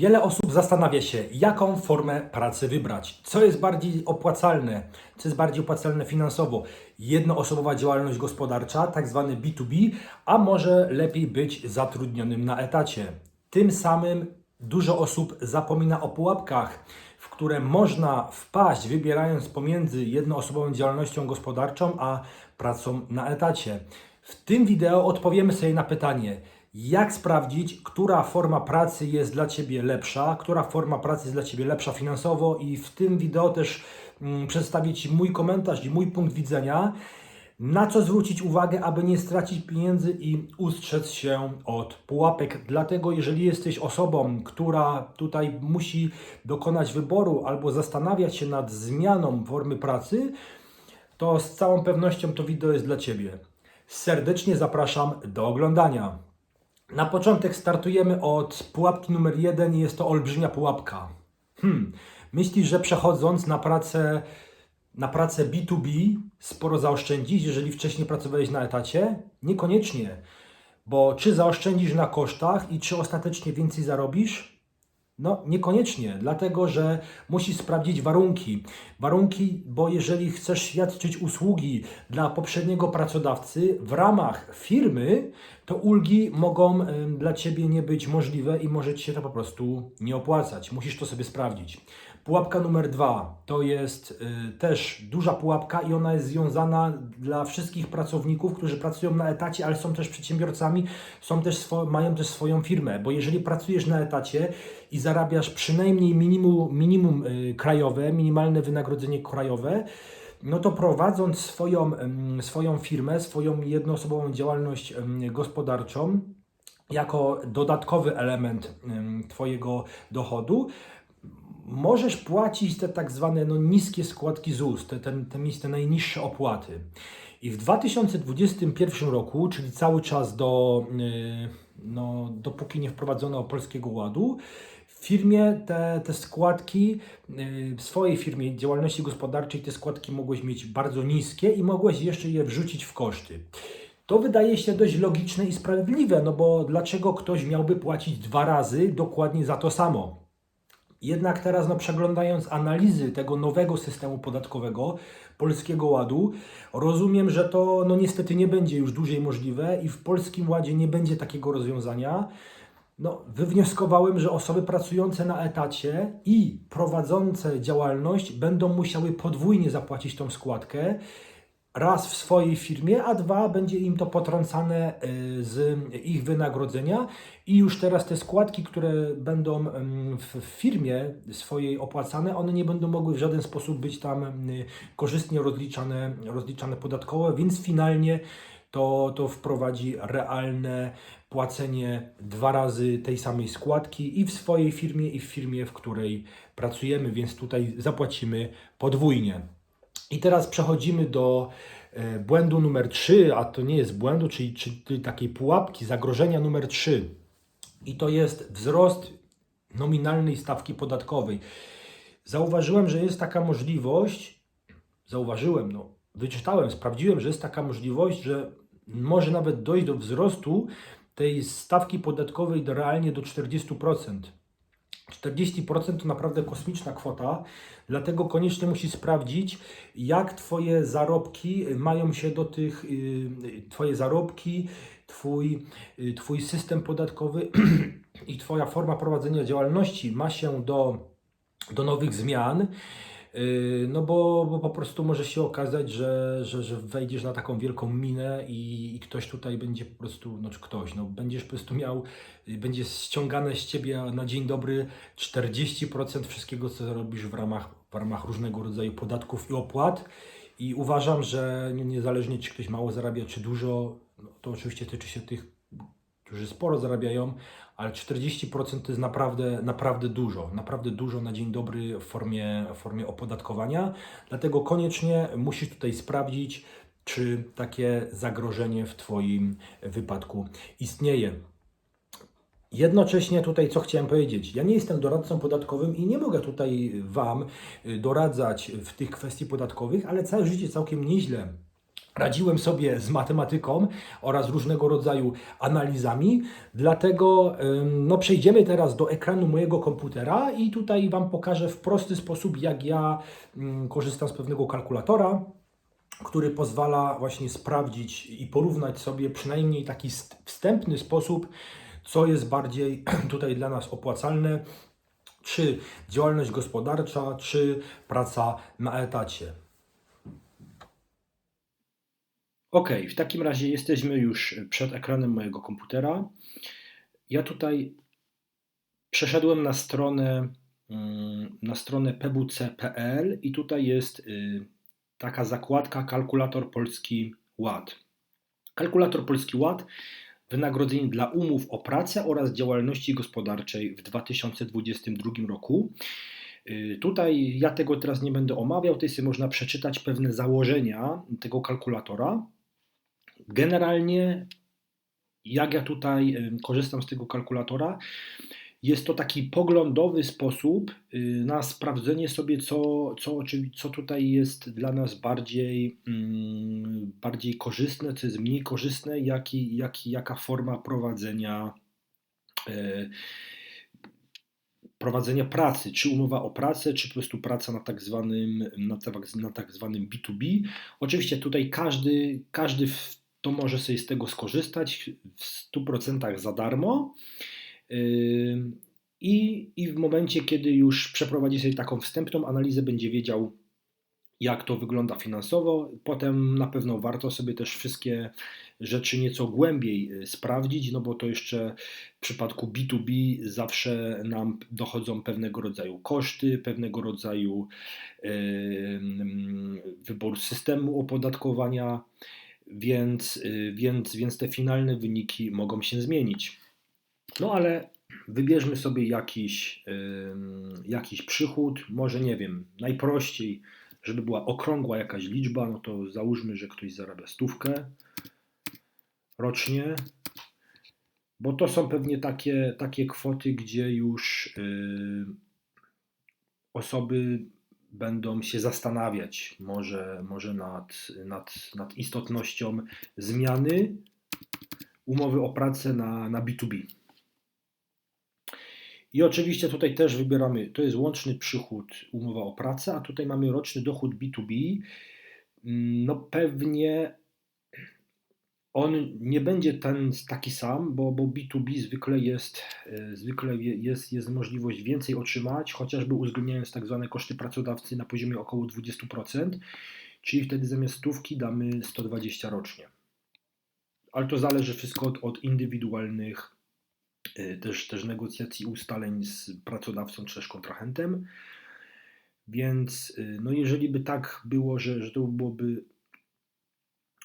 Wiele osób zastanawia się, jaką formę pracy wybrać. Co jest bardziej opłacalne, co jest bardziej opłacalne finansowo. Jednoosobowa działalność gospodarcza, tak zwany B2B, a może lepiej być zatrudnionym na etacie. Tym samym dużo osób zapomina o pułapkach, w które można wpaść, wybierając pomiędzy jednoosobową działalnością gospodarczą a pracą na etacie. W tym wideo odpowiemy sobie na pytanie, jak sprawdzić, która forma pracy jest dla Ciebie lepsza, która forma pracy jest dla Ciebie lepsza finansowo i w tym wideo też mm, przedstawię Ci mój komentarz i mój punkt widzenia, na co zwrócić uwagę, aby nie stracić pieniędzy i ustrzec się od pułapek. Dlatego, jeżeli jesteś osobą, która tutaj musi dokonać wyboru albo zastanawiać się nad zmianą formy pracy, to z całą pewnością to wideo jest dla Ciebie. Serdecznie zapraszam do oglądania. Na początek startujemy od pułapki numer jeden i jest to olbrzymia pułapka. Hmm. Myślisz, że przechodząc na pracę, na pracę B2B sporo zaoszczędzisz, jeżeli wcześniej pracowałeś na etacie? Niekoniecznie, bo czy zaoszczędzisz na kosztach i czy ostatecznie więcej zarobisz? No, niekoniecznie, dlatego że musisz sprawdzić warunki. Warunki, bo jeżeli chcesz świadczyć usługi dla poprzedniego pracodawcy w ramach firmy, to ulgi mogą dla Ciebie nie być możliwe i może Ci się to po prostu nie opłacać. Musisz to sobie sprawdzić. Pułapka numer dwa to jest y, też duża pułapka i ona jest związana dla wszystkich pracowników, którzy pracują na etacie, ale są też przedsiębiorcami, są też mają też swoją firmę, bo jeżeli pracujesz na etacie i zarabiasz przynajmniej minimum, minimum y, krajowe, minimalne wynagrodzenie krajowe, no to prowadząc swoją, em, swoją firmę, swoją jednoosobową działalność em, gospodarczą, jako dodatkowy element em, Twojego dochodu, możesz płacić te tak zwane no, niskie składki ZUS, te, te, te, te najniższe opłaty. I w 2021 roku, czyli cały czas do, yy, no, dopóki nie wprowadzono Polskiego Ładu, w firmie te, te składki, yy, w swojej firmie działalności gospodarczej te składki mogłeś mieć bardzo niskie i mogłeś jeszcze je wrzucić w koszty. To wydaje się dość logiczne i sprawiedliwe, no bo dlaczego ktoś miałby płacić dwa razy dokładnie za to samo? Jednak teraz, no, przeglądając analizy tego nowego systemu podatkowego, Polskiego Ładu, rozumiem, że to no, niestety nie będzie już dłużej możliwe i w Polskim Ładzie nie będzie takiego rozwiązania. No, wywnioskowałem, że osoby pracujące na etacie i prowadzące działalność będą musiały podwójnie zapłacić tą składkę. Raz w swojej firmie, a dwa będzie im to potrącane y, z ich wynagrodzenia i już teraz te składki, które będą w firmie swojej opłacane, one nie będą mogły w żaden sposób być tam y, korzystnie rozliczane, rozliczane podatkowo, więc finalnie to, to wprowadzi realne płacenie dwa razy tej samej składki i w swojej firmie, i w firmie, w której pracujemy, więc tutaj zapłacimy podwójnie. I teraz przechodzimy do e, błędu numer 3, a to nie jest błędu, czyli, czyli takiej pułapki, zagrożenia numer 3. I to jest wzrost nominalnej stawki podatkowej. Zauważyłem, że jest taka możliwość, zauważyłem, no, wyczytałem, sprawdziłem, że jest taka możliwość, że może nawet dojść do wzrostu tej stawki podatkowej do realnie do 40%. 40% to naprawdę kosmiczna kwota, dlatego koniecznie musisz sprawdzić, jak Twoje zarobki mają się do tych, y, Twoje zarobki, Twój, y, twój system podatkowy i Twoja forma prowadzenia działalności ma się do, do nowych zmian. Yy, No bo, bo po prostu może się okazać, że, że, że wejdziesz na taką wielką minę i, i ktoś tutaj będzie po prostu, no czy ktoś, no będziesz po prostu miał, y, będzie ściągane z Ciebie na dzień dobry 40% wszystkiego, co zarobisz w ramach, w ramach różnego rodzaju podatków i opłat. I uważam, że nie- niezależnie czy ktoś mało zarabia, czy dużo, no to oczywiście tyczy się tych, którzy sporo zarabiają, ale 40% to jest naprawdę, naprawdę dużo, naprawdę dużo na dzień dobry w formie, w formie opodatkowania. Dlatego koniecznie musisz tutaj sprawdzić, czy takie zagrożenie w Twoim wypadku istnieje. Jednocześnie tutaj co chciałem powiedzieć, ja nie jestem doradcą podatkowym i nie mogę tutaj Wam y, doradzać w tych kwestii podatkowych, ale całe życie całkiem nieźle radziłem sobie z matematyką oraz różnego rodzaju analizami. Dlatego no, przejdziemy teraz do ekranu mojego komputera i tutaj Wam pokażę w prosty sposób, jak ja ym, korzystam z pewnego kalkulatora, który pozwala właśnie sprawdzić i porównać sobie przynajmniej taki st- wstępny sposób, co jest bardziej tutaj dla nas opłacalne, czy działalność gospodarcza, czy praca na etacie. Ok, w takim razie jesteśmy już przed ekranem mojego komputera. Ja tutaj przeszedłem na stronę, mm, na stronę pwc.pl i tutaj jest y, taka zakładka Kalkulator Polski Ład. Kalkulator Polski Ład wynagrodzenie dla umów o pracę oraz działalności gospodarczej w 2022 roku. Y, Tutaj ja tego teraz nie będę omawiał, tutaj sobie można przeczytać pewne założenia tego kalkulatora. Generalnie, jak ja tutaj korzystam z tego kalkulatora, jest to taki poglądowy sposób y, na sprawdzenie sobie, co, co, co tutaj jest dla nas bardziej, mm, bardziej korzystne, co jest mniej korzystne, jaki, jaki, jaka forma prowadzenia, y, prowadzenia pracy, czy umowa o pracę, czy po prostu praca na tak zwanym, na tak, na tak zwanym B2B. Oczywiście tutaj każdy, każdy w- to może sobie z tego skorzystać w 100% za darmo. Ym, I, I w momencie, kiedy już przeprowadzi sobie taką wstępną analizę, będzie wiedział, jak to wygląda finansowo. Potem na pewno warto sobie też wszystkie rzeczy nieco głębiej y, sprawdzić, no bo to jeszcze w przypadku B2B zawsze nam dochodzą pewnego rodzaju koszty, pewnego rodzaju ym, wybór systemu opodatkowania, więc, y, więc, więc te finalne wyniki mogą się zmienić. No ale wybierzmy sobie jakiś, jakiś przychód, może nie wiem, najprościej, żeby była okrągła jakaś liczba, no to załóżmy, że ktoś zarabia stówkę rocznie, bo to są pewnie takie, takie kwoty, gdzie już yy, osoby będą się zastanawiać może, może nad, nad, nad istotnością zmiany umowy o pracę na, na B2B. I oczywiście tutaj też wybieramy, to jest łączny przychód, umowa o pracę, a tutaj mamy roczny dochód B2B. Mm, No pewnie on nie będzie ten taki sam, bo, bo B2B zwykle jest, e, zwykle je- jest, jest możliwość więcej otrzymać, chociażby uwzględniając tak zwane koszty pracodawcy na poziomie około 20%, czyli wtedy zamiast stówki damy 120 rocznie. Ale to zależy wszystko od, od indywidualnych y, też, też negocjacji, ustaleń z pracodawcą czy też kontrahentem. Więc y, no jeżeli by tak było, że, że to byłoby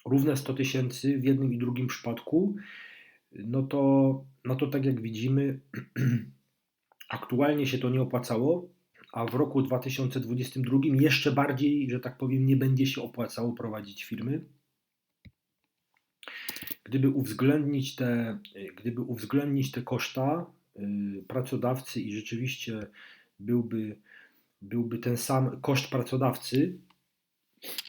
równe 100 tysięcy w jednym i drugim przypadku, no to, no to tak jak widzimy, aktualnie się to nie opłacało, a w roku 2022 jeszcze bardziej, że tak powiem, nie będzie się opłacało prowadzić firmy. Gdyby uwzględnić te, gdyby uwzględnić te koszta y, pracodawcy i rzeczywiście byłby, byłby ten sam koszt pracodawcy,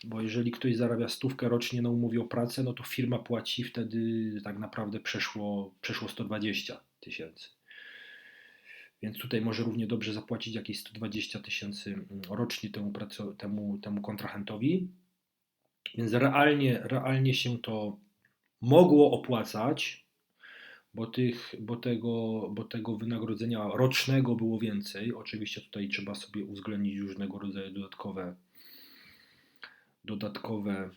bo jeżeli ktoś zarabia stówkę rocznie na umowie o pracę, no to firma płaci wtedy tak naprawdę przeszło, przeszło 120 tysięcy. Więc tutaj może równie dobrze zapłacić jakieś 120 tysięcy mm, rocznie temu, temu, temu kontrahentowi. Więc realnie, realnie się to mogło opłacać, bo, tych, bo, tego, bo tego wynagrodzenia rocznego było więcej. Oczywiście tutaj trzeba sobie uwzględnić różnego rodzaju dodatkowe, dodatkowe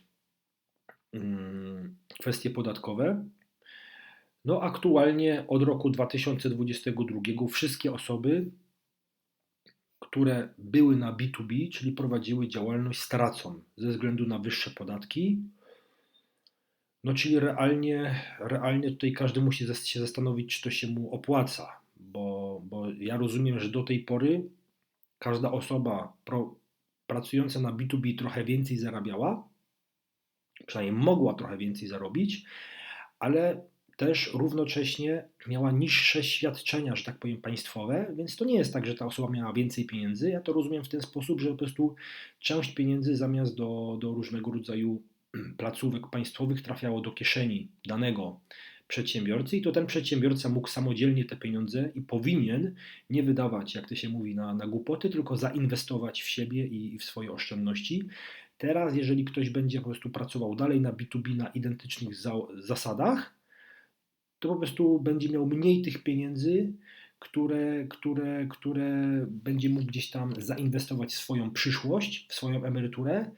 mm, kwestie podatkowe. No, aktualnie od roku 2022 wszystkie osoby, które były na B2B, czyli prowadziły działalność, stracą ze względu na wyższe podatki. No, czyli realnie, realnie tutaj każdy musi się zastanowić, czy to się mu opłaca, bo, bo ja rozumiem, że do tej pory każda osoba pracująca na B2B trochę więcej zarabiała, przynajmniej mogła trochę więcej zarobić, ale też równocześnie miała niższe świadczenia, że tak powiem, państwowe, więc to nie jest tak, że ta osoba miała więcej pieniędzy. Ja to rozumiem w ten sposób, że po prostu część pieniędzy zamiast do, do różnego rodzaju placówek państwowych trafiało do kieszeni danego przedsiębiorcy i to ten przedsiębiorca mógł samodzielnie te pieniądze i powinien nie wydawać, jak to się mówi, na, na głupoty, tylko zainwestować w siebie i, i w swoje oszczędności. Teraz, jeżeli ktoś będzie po prostu pracował dalej na B2B na identycznych za, zasadach, to po prostu będzie miał mniej tych pieniędzy, które, które, które będzie mógł gdzieś tam zainwestować w swoją przyszłość, w swoją emeryturę,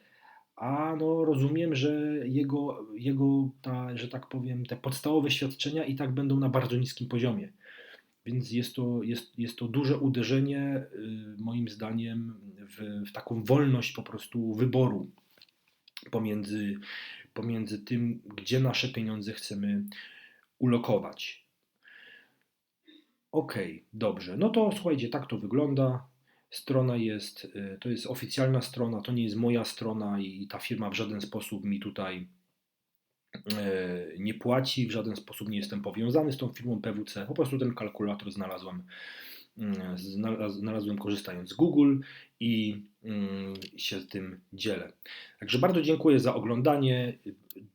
a no rozumiem, że jego, jego ta, że tak powiem, te podstawowe świadczenia i tak będą na bardzo niskim poziomie. Więc jest to, jest, jest to duże uderzenie, y, moim zdaniem, w, w taką wolność po prostu wyboru pomiędzy, pomiędzy tym, gdzie nasze pieniądze chcemy ulokować. Ok, dobrze. No to słuchajcie, tak to wygląda. Strona jest, y, to jest oficjalna strona, to nie jest moja strona i ta firma w żaden sposób mi tutaj e, nie płaci, w żaden sposób nie jestem powiązany z tą firmą PWC. Po prostu ten kalkulator znalazłem, znalaz- znalazłem korzystając z Google i się z tym dzielę. Także bardzo dziękuję za oglądanie.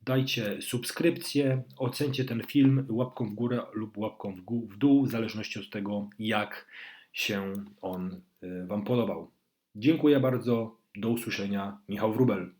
Dajcie subskrypcję, ocencie ten film łapką w górę lub łapką w dół, w zależności od tego, jak się on y, Wam podobał. Dziękuję bardzo. Do usłyszenia. Michał Wrubel.